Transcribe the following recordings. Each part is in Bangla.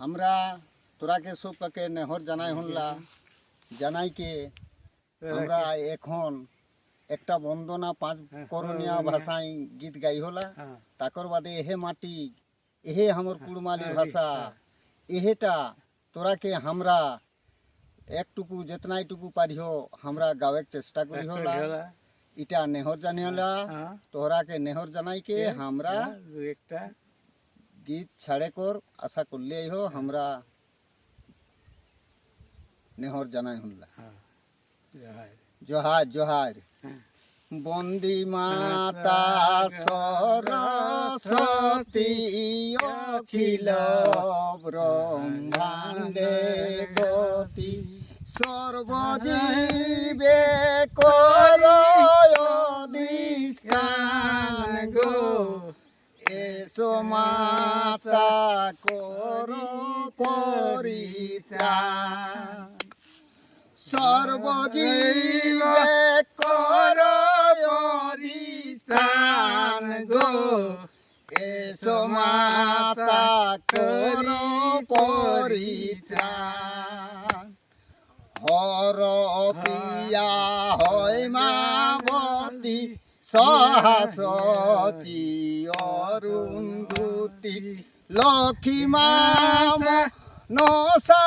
আমরা তোরাকে সবকে নেহর জানাই হনলা জানাইকে আমরা এখন একটা বন্দনা পাঁচ করণীয় ভাষায় গীত গাই হলা। তাকর বাদে এহে মাটি এহে আমার কুড়মালি ভাষা এহেটা তোরাকে আমরা একটুকু যেতনাইটুকু পারিহ আমরা গাওয়ের চেষ্টা করি হলা। ইটা নেহর জানিহলা তোহরাকে নেহর জানাইকে আমরা একটা। গীত ছাড়ে কর আশা করলে হো আমরা নেহর জানাই জয় জোহার জোহার। বন্দি মাতা সরস্বতী অখিল ব্রহ্মাণ্ডে গতি সর্বজীবে কর অধিষ্ঠান গো এসো মাতা কর পরিত্রাণ সর্বজীবে কর অরিস্থান গো। এসো মাতা কর পরিত্রাণ হর প্রিয়া হয় মাবতী সহাসচি সহসতী অরুন্ধুতি লক্ষ্মী মা নসা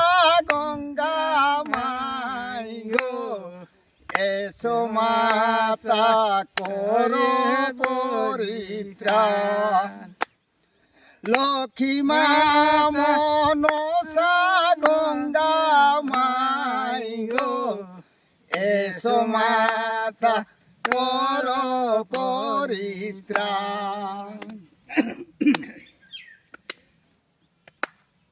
গঙ্গা মাই এসো মাতা করো পরিত্রা লক্ষ্মী মা গঙ্গা মাই এসো মাতা করো পরিত্রাণ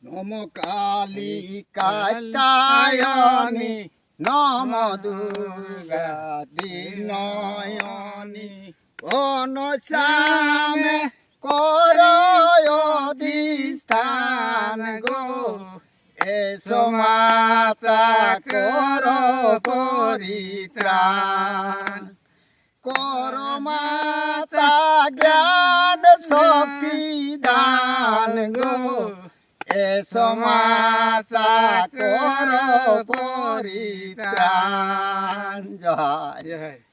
নম কালী কাত্যায়নী, নম দুর্গা দিনয়নী অনশ্যামে করদিস্থান গো। এসো মাতা কর পরিত্রাণ। কর মাতা জ্ঞান শক্তি দান গো। এসো মাতা কর পরিত্রাণ। জয়।